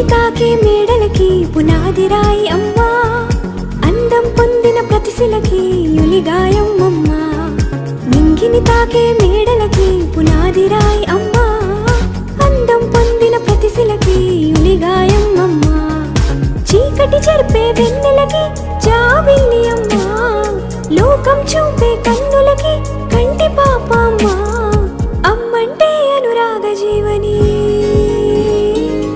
అందని కాకి మేడలకి పునాది రాయి అమ్మా. అందం పొందిన ప్రతిశిలకి యులిగాయం అమ్మా నింగిని తాకే మేడలకి పునాది రాయి అమ్మా. అందం పొందిన ప్రతిశిలకి యులిగాయం అమ్మా చీకటి చెరిపే వెన్నెలకి చా